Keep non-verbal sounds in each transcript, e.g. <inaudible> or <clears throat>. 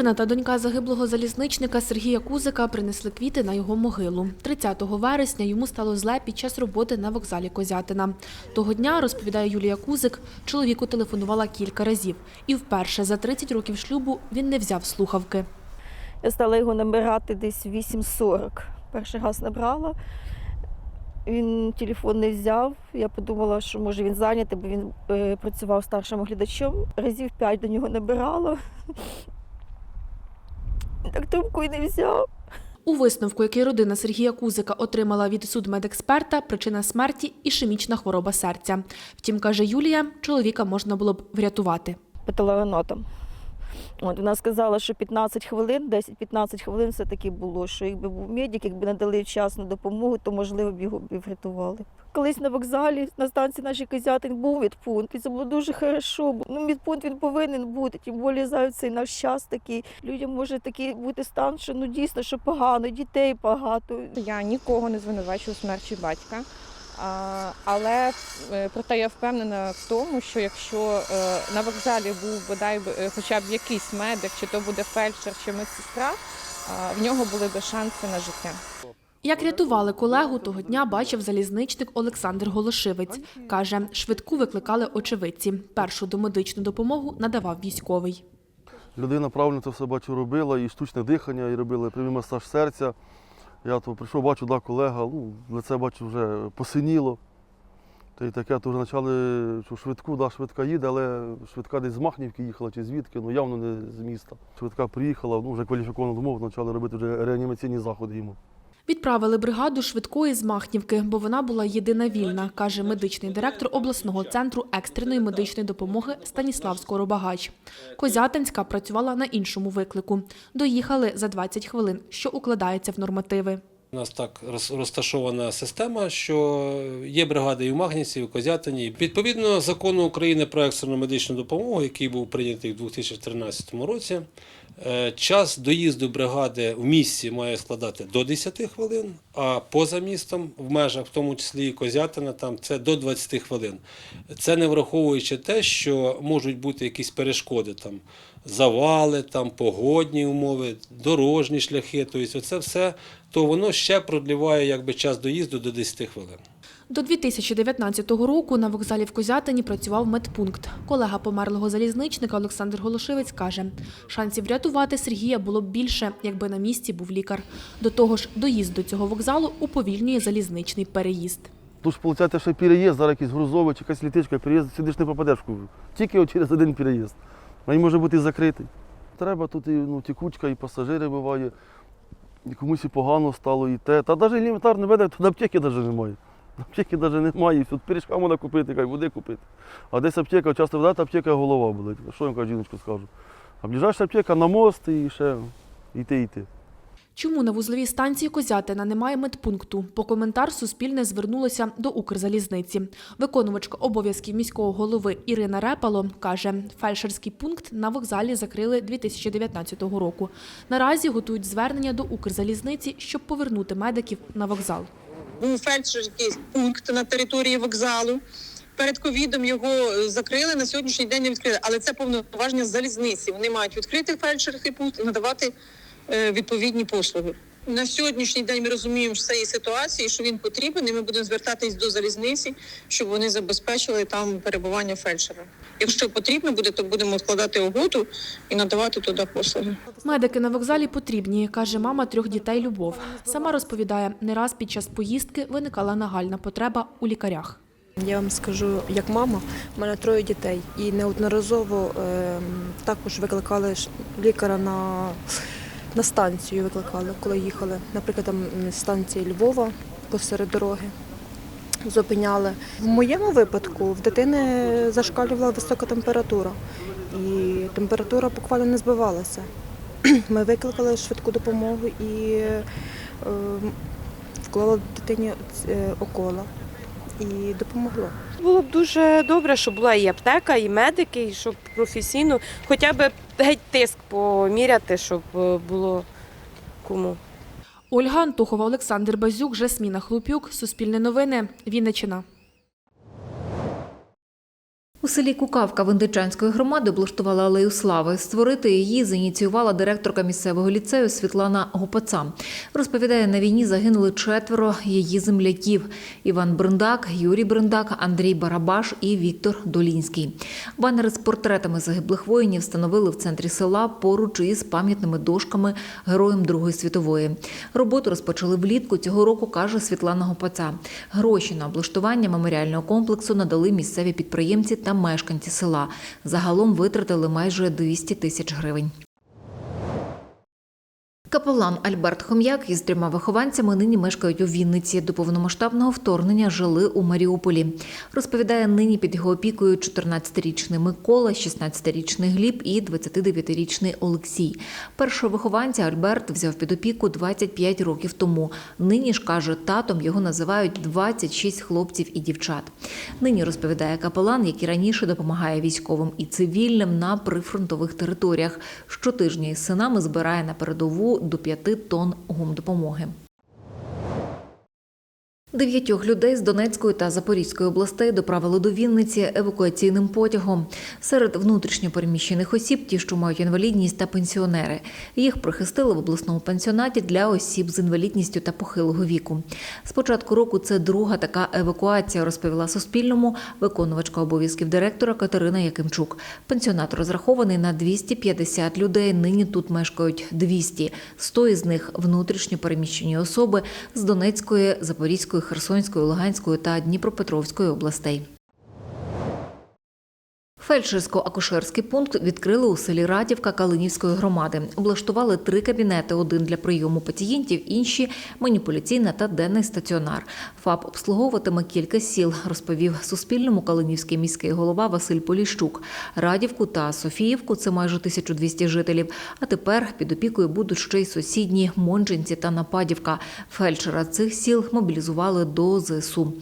Дружина та донька загиблого залізничника Сергія Кузика принесли квіти на його могилу. 30 вересня йому стало зле під час роботи на вокзалі Козятина. Того дня, розповідає Юлія Кузик, чоловіку телефонувала кілька разів. І вперше за 30 років шлюбу він не взяв слухавки. Я стала його набирати десь в 8.40. Перший раз набрала. Він телефон не взяв. Я подумала, що може він зайнятий, бо він е, працював старшим оглядачем. Разів п'ять до нього набирала. Так трубку й не взяв. У висновку, який родина Сергія Кузика отримала від судмедексперта, причина смерті – ішемічна хвороба серця. Втім, каже Юлія, чоловіка можна було б врятувати. патологоанатом. От вона сказала, що 15 хвилин, 10-15 хвилин все-таки було, що якби був медик, якби надали вчасну допомогу, то можливо б його б врятували. Колись на вокзалі на станції нашій Козятин був медпункт, і це було дуже хорошо. Ну, медпункт він повинен бути, тим більше зараз цей наш час такий. Людям може такий бути стан, що ну дійсно, що погано, дітей багато. Я нікого не звинувачую смерті батька. Але е, проте я впевнена в тому, що якщо е, на вокзалі був бодай е, хоча б якийсь медик, чи то буде фельдшер, чи медсестра, в нього були би шанси на життя. Як рятували колегу, того дня бачив залізничник Олександр Голошивець. Каже, швидку викликали очевидці. Першу домедичну допомогу надавав військовий. Людина правильно це все бачу робила, і штучне дихання, і робили прямий масаж серця. Я то прийшов, бачу, да, колега, ну, лице бачу вже посиніло. Та й таке, то вже почали, що швидку, да, швидка їде, але швидка десь з Махнівки їхала чи звідки, ну явно не з міста. Швидка приїхала, ну вже кваліфіковано домов, почали робити вже реанімаційні заходи йому. Відправили бригаду швидкої з Махнівки, бо вона була єдина вільна, каже медичний директор обласного центру екстреної медичної допомоги Станіслав Скоробагач. Козятинська працювала на іншому виклику. Доїхали за 20 хвилин, що укладається в нормативи. У нас так роз- розташована система, що є бригади і в Магніці, і в Козятині. Відповідно закону України про екстрену медичну допомогу, який був прийнятий в 2013 році, час доїзду бригади в місті має складати до 10 хвилин, а поза містом, в межах, в тому числі і Козятина, там це до 20 хвилин. Це не враховуючи те, що можуть бути якісь перешкоди там. Завали, там погодні умови, дорожні шляхи, тобто це все, то воно ще продліває якби час доїзду до 10 хвилин. До 2019 року на вокзалі в Козятині працював медпункт. Колега померлого залізничника Олександр Голошевець каже, шансів врятувати Сергія було б більше, якби на місці був лікар. До того ж, доїзд до цього вокзалу уповільнює залізничний переїзд. Тут виходить, що переїзд, зараз якийсь грузовий чи якась літичка, переїзд, сюди ж не попадеш. Тільки через один переїзд. Він може бути закритий. Треба тут і ну, тікучка, і пасажири буває, і комусь і погано стало, і те. Та навіть елементарно веде, тут аптеки навіть немає. Аптеки навіть немає, тут пиріжка можна купити, хай води купити. А десь аптека, часто веде, аптека голова болить. Що я кажу, жіночку скажу? А ближайша аптека на мост і ще йти йти. Чому на вузловій станції Козятина немає медпункту? По коментар Суспільне звернулося до Укрзалізниці. Виконувачка обов'язків міського голови Ірина Репало каже, фельдшерський пункт на вокзалі закрили 2019 року. Наразі готують звернення до Укрзалізниці, щоб повернути медиків на вокзал. Був фельдшерський пункт на території вокзалу. Перед ковідом його е, закрили на сьогоднішній день не відкрили, але це повноваження залізниці. Вони мають відкрити фельдшерський пункт і надавати е, відповідні послуги. На сьогоднішній день ми розуміємо що цієї ситуації, що він потрібен, і ми будемо звертатись до залізниці, щоб вони забезпечили там перебування фельдшера. Якщо потрібно буде, то будемо складати угоду і надавати туди послуги. Медики на вокзалі потрібні, каже мама трьох дітей Любов. Сама розповідає, не раз під час поїздки виникала нагальна потреба у лікарях. Я вам скажу, як мама, в мене троє дітей, і неодноразово ем, також викликали лікаря на, на станцію, викликали, коли їхали. Наприклад, там з станції Львова посеред дороги. Зупиняли. В моєму випадку в дитини зашкалювала висока температура, і температура буквально не збивалася. <clears throat> Ми викликали швидку допомогу і е, вклали дитині е, окола і допомогло. Було б дуже добре, щоб була і аптека, і медики, і щоб професійно, хоча б геть тиск поміряти, щоб е, було кому. Ольга Антухова, Олександр Базюк, Жасміна Хлупюк, Суспільне новини, Вінниччина. У селі Кукавка Виндичанської громади облаштували алею слави. Створити її зініціювала директорка місцевого ліцею Світлана Гопаца. Розповідає, на війні загинули четверо її земляків: Іван Бриндак, Юрій Бриндак, Андрій Барабаш і Віктор Долінський. Банери з портретами загиблих воїнів встановили в центрі села поруч із пам'ятними дошками героям Другої світової. Роботу розпочали влітку цього року, каже Світлана Гопаца. Гроші на облаштування меморіального комплексу надали місцеві підприємці та мешканці села. Загалом витратили майже 200 тисяч гривень. Капелан Альберт Хом'як із трьома вихованцями нині мешкають у Вінниці. До повномасштабного вторгнення жили у Маріуполі. Розповідає, нині під його опікою 14-річний Микола, 16-річний Гліб і 29-річний Олексій. Першого вихованця Альберт взяв під опіку 25 років тому. Нині ж каже, татом його називають 26 хлопців і дівчат. Нині розповідає капелан, як і раніше допомагає військовим і цивільним на прифронтових територіях. Щотижня із синами збирає на передову до 5 тонн гумдопомоги. Дев'ятьох людей з Донецької та Запорізької областей доправили до Вінниці евакуаційним потягом. Серед внутрішньопереміщених осіб ті, що мають інвалідність та пенсіонери. Їх прихистили в обласному пансіонаті для осіб з інвалідністю та похилого віку. З початку року це друга така евакуація, розповіла Суспільному виконувачка обов'язків директора Катерина Якимчук. Пенсіонат розрахований на 250 людей. Нині тут мешкають 200. 100 із них внутрішньопереміщені особи з Донецької, Запорізької, Херсонської, Луганської та Дніпропетровської областей. Фельдшерсько-акушерський пункт відкрили у селі Радівка Калинівської громади. Облаштували три кабінети: один для прийому пацієнтів, інші маніпуляційна та денний стаціонар. ФАП обслуговуватиме кілька сіл, розповів Суспільному Калинівський міський голова Василь Поліщук. Радівку та Софіївку це майже 1200 жителів. А тепер під опікою будуть ще й сусідні Монжинці та Нападівка. Фельдшера цих сіл мобілізували до ЗСУ.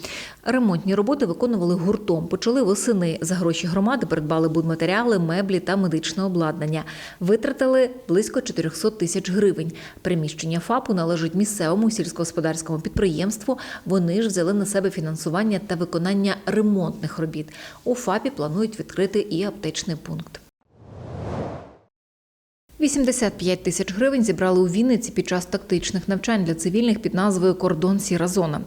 Ремонтні роботи виконували гуртом. Почали восени. За гроші громади придбали будматеріали, меблі та медичне обладнання. Витратили близько 400 тисяч гривень. Приміщення ФАПу належить місцевому сільськогосподарському підприємству. Вони ж взяли на себе фінансування та виконання ремонтних робіт. У ФАПі планують відкрити і аптечний пункт. 85 тисяч гривень зібрали у Вінниці під час тактичних навчань для цивільних під назвою Кордон Сіра зона.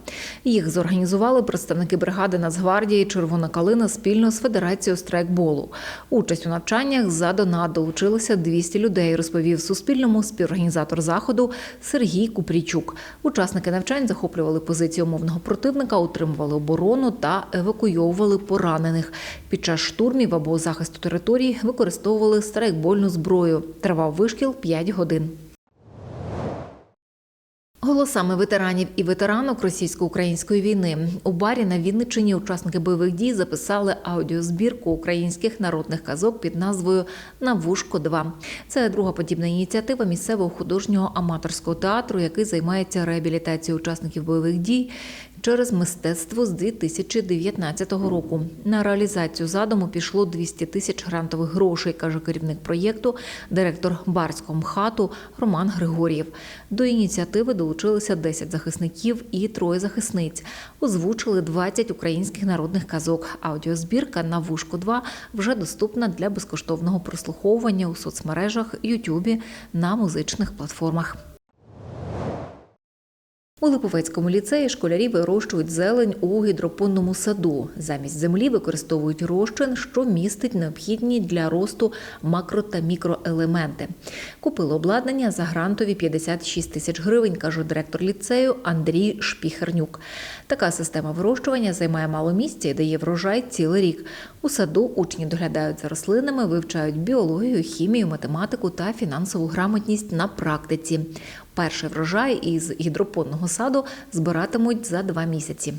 Їх зорганізували представники бригади Нацгвардії Червона калина спільно з Федерацією страйкболу. Участь у навчаннях за донат долучилося 200 людей, розповів Суспільному співорганізатор заходу Сергій Купрійчук. Учасники навчань захоплювали позиції умовного противника, утримували оборону та евакуйовували поранених. Під час штурмів або захисту територій використовували страйкбольну зброю. Тривав вишкіл 5 годин. Голосами ветеранів і ветеранок російсько-української війни у барі на Вінниччині учасники бойових дій записали аудіозбірку українських народних казок під назвою На вушко 2 Це друга подібна ініціатива місцевого художнього аматорського театру, який займається реабілітацією учасників бойових дій через мистецтво з 2019 року. На реалізацію задуму пішло 200 тисяч грантових грошей, каже керівник проєкту, директор барського МХАТу Роман Григор'єв. До ініціативи долучилися 10 захисників і троє захисниць. Озвучили 20 українських народних казок. Аудіозбірка на вушку 2 вже доступна для безкоштовного прослуховування у соцмережах, Ютубі на музичних платформах. У Липовецькому ліцеї школярі вирощують зелень у гідропонному саду. Замість землі використовують розчин, що містить необхідні для росту макро та мікроелементи. Купили обладнання за грантові 56 тисяч гривень, каже директор ліцею Андрій Шпіхернюк. Така система вирощування займає мало місця і дає врожай цілий рік. У саду учні доглядають за рослинами, вивчають біологію, хімію, математику та фінансову грамотність на практиці. Перший врожай із гідропонного саду збиратимуть за два місяці.